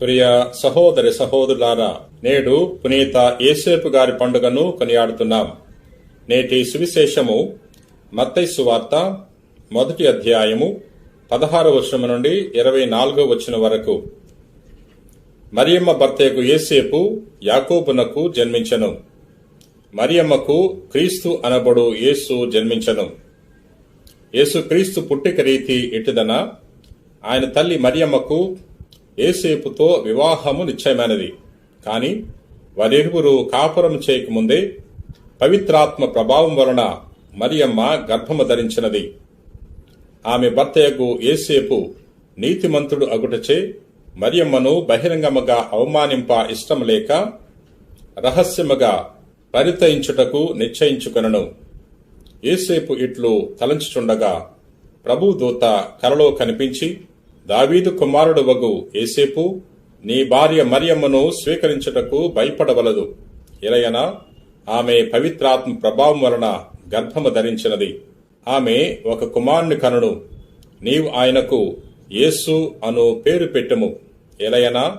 ప్రియ సహోదరి సహోదరులారా నేడు పునీత ఏసేపు గారి పండుగను కొనియాడుతున్నాం. నేటి సువిశేషము మత్తైసు వార్త మొదటి అధ్యాయము పదహారు వచనము నుండి ఇరవై నాలుగో వచనం వరకు. మరియమ్మ భర్తకు ఏసేపు యాకోబునకు జన్మించను. మరియమ్మకు క్రీస్తు అనబడు యేసు జన్మించను. యేసు క్రీస్తు పుట్టిక రీతి ఎటుదన ఆయన తల్లి మరియమ్మకు ఏసేపుతో వివాహము నిశ్చయమైనది. కాని వారిరువురు కాపురం చేయకముందే పవిత్రాత్మ ప్రభావం వలన మరియమ్మ గర్భము ధరించినది. ఆమె భర్తయకు ఏసేపు నీతిమంతుడు అగుటచే మరియమ్మను బహిరంగముగా అవమానింప ఇష్టం లేక రహస్యముగా పరితయించుటకు నిశ్చయించుకొనను. ఏసేపు ఇట్లు తలంచుచుండగా ప్రభు దూత కలలో కనిపించి దావీదు కుమారుడు వగు ఏసేపు నీ భార్య మరియమ్మను స్వీకరించుటకు భయపడవలదు. ఇలయన ఆమె పవిత్రాత్మ ప్రభావం వలన గర్భము ధరించినది. ఆమె ఒక కుమారుని కనుడు. నీవు ఆయనకు యేసు అను పేరు పెట్టుము. ఎలయన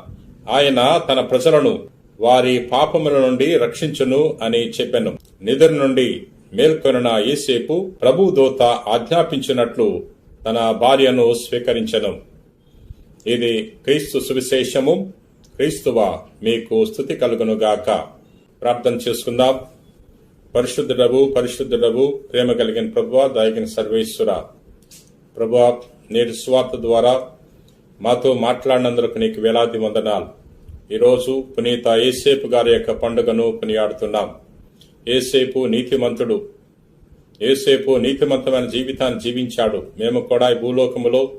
ఆయన తన ప్రజలను వారి పాపముల నుండి రక్షించును అని చెప్పెను. నిద్ర నుండి మేల్కొనిన ఏసేపు ప్రభు దోత ఆజ్ఞాపించినట్లు తన భార్యను స్వీకరించను. ఇది క్రీస్తు సువిశేషము. క్రీస్తువ మీకు స్థుతి కలుగునుగాక. ప్రార్థన చేసుకుందాం. పరిశుద్ధుడవు పరిశుద్ధుడవు ప్రేమ కలిగిన ప్రభు దాయగిన సర్వేశ్వర. ప్రభు నేటి స్వార్థ ద్వారా మాతో మాట్లాడినందుకు నీకు వేలాది వందనాలు. ఈరోజు పునీత ఏసేపు గారి యొక్క పండుగను కొనియాడుతున్నాం. ఏసేపు నీతిమంతుడు. ఏసేపు నీతిమంతమైన జీవితాన్ని జీవించాడు. మేము కూడా ఈ భూలోకములో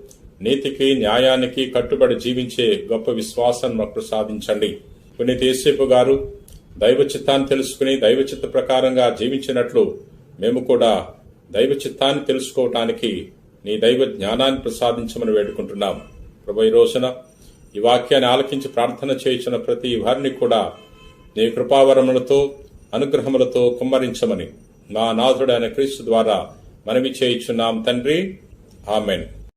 నీతికి న్యాయానికి కట్టుబడి జీవించే గొప్ప విశ్వాసం మాకు ప్రసాదించండి పునీత్ ఏసేపు గారు దైవ చిత్తాన్ని తెలుసుకుని దైవ చిత్త ప్రకారంగా జీవించినట్లు మేము కూడా దైవ చిత్తాన్ని తెలుసుకోవటానికి నీ దైవ జ్ఞానాన్ని ప్రసాదించమని వేడుకుంటున్నాం. ప్రభు ఈ రోజున ఈ వాక్యాన్ని ఆలకించి ప్రార్థన చేయించిన ప్రతి వారిని కూడా నీ కృపావరములతో అనుగ్రహములతో కుమ్మరించమని మా నాథుడైన క్రీస్తు ద్వారా మనవి చేయించున్నాం తండ్రి. ఆమెన్.